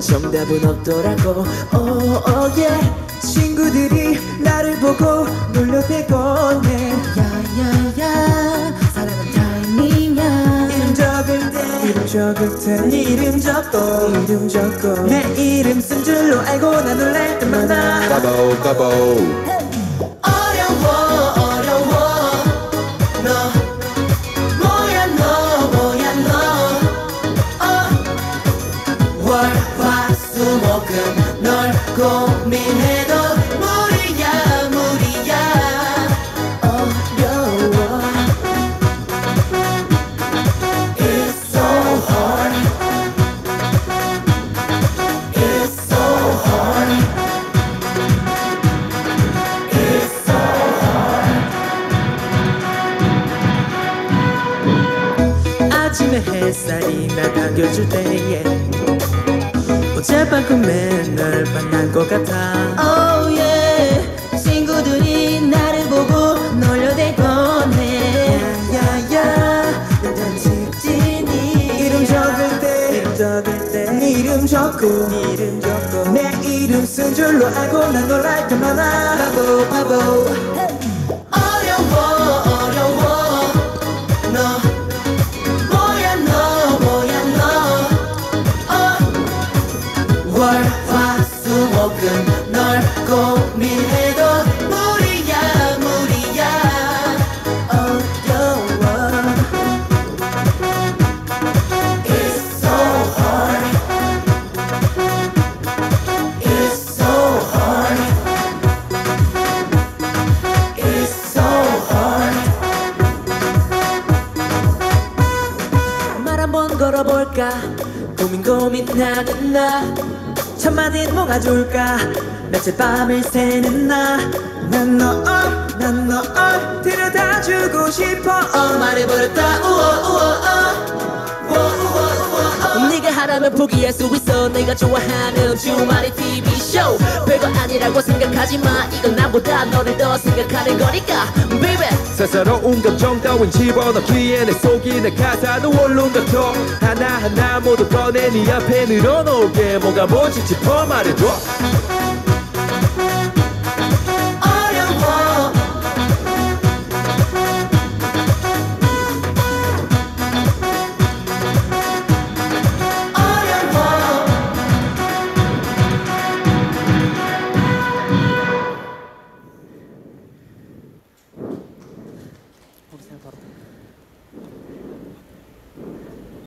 정답은 없더라고. Oh, oh, yeah. 친구들이 나를 보고 놀려대곤 해 야야야 사랑은 타이밍이야. 이름 적을 때 이름 적을 때 이름 적고 적고. 내 이름 쓴 줄로 알고 난 놀랄 때마다 까보 까보 고민해도 무리야 무리야 어려워 It's so hard. It's so hard. It's so 아침에 햇살이 날 반겨줄 때에 어젯밤 꿈에 널 만난 것 같아. Oh yeah. 친구들이 나를 보고 놀려대곤 해. 야야야 난 직진이. 이름 적을 때 이름 적을 때. 이름 적고 이름 적고. 내 이름 쓴 줄로 알고 난 놀랄 때마다 바보 바보 고민해도 무리야 무리야. 어려워. It's so hard. It's so hard. It's so hard. 말 한 번 걸어볼까? 고민 고민 나는 나. 첫마디는 뭐가 좋을까 며칠 밤을 새는 나난너난너 데려다주고 싶어. 어 말해버렸다 우어 우어 어. 우어 우어 우어 네가 하라면 포기할 수 있어. 내가 좋아하는 주말의 TV 쇼 별거 아니라고 생각하지 마. 이건 나보다 너를 더 생각하는 거니까 baby. 사사로운 감정 따윈 집어넣기에 내 속이 내 가사는 원룸 같아. 하나하나 모두 꺼내 네 앞에 늘어놓을게. 뭐가 뭔지 짚어 말해줘